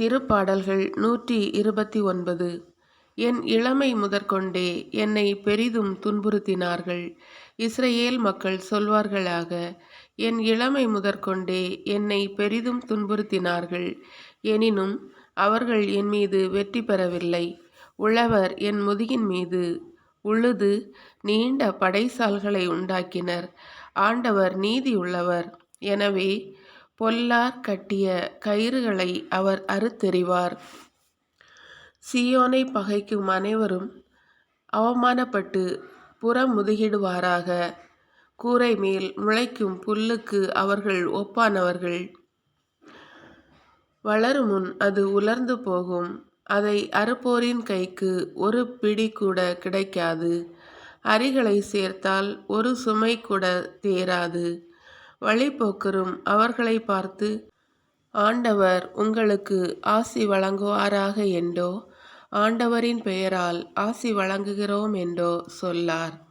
திருப்பாடல்கள் நூற்றி இருபத்தி ஒன்பது. என் இளமை முதற்கொண்டே என்னை பெரிதும் துன்புறுத்தினார்கள். இஸ்ரேல் மக்கள் சொல்வார்களாக என் இளமை முதற்கொண்டே என்னை பெரிதும் துன்புறுத்தினார்கள். எனினும் அவர்கள் என் மீது வெற்றி பெறவில்லை. உழவர் என் முதுகின் மீது. உழுது நீண்ட படைசால்களை உண்டாக்கினர். ஆண்டவர் நீதி உள்ளவர். எனவே பொல்லார் கட்டிய கயிறுகளை அவர் அறுத்தெறிவார். சியோனை பகைக்கும் அனைவரும் அவமானப்பட்டு புறமுதுகிடுவாராக. கூரை மேல் முளைக்கும் புல்லுக்கு அவர்கள் ஒப்பானவர்கள். வளருமுன் அது உலர்ந்து போகும். அதை அறுப்போரின் கைக்கு ஒரு பிடி கூட கிடைக்காது. அரிகளை சேர்த்தால் ஒரு சுமை கூட தேராது. வழிபோக்கரும். அவர்களை பார்த்து ஆண்டவர் உங்களுக்கு ஆசி வழங்குவாராக என்றோ? ஆண்டவரின் பெயரால் ஆசி வழங்குகிறோம் என்றோ? சொல்லார்.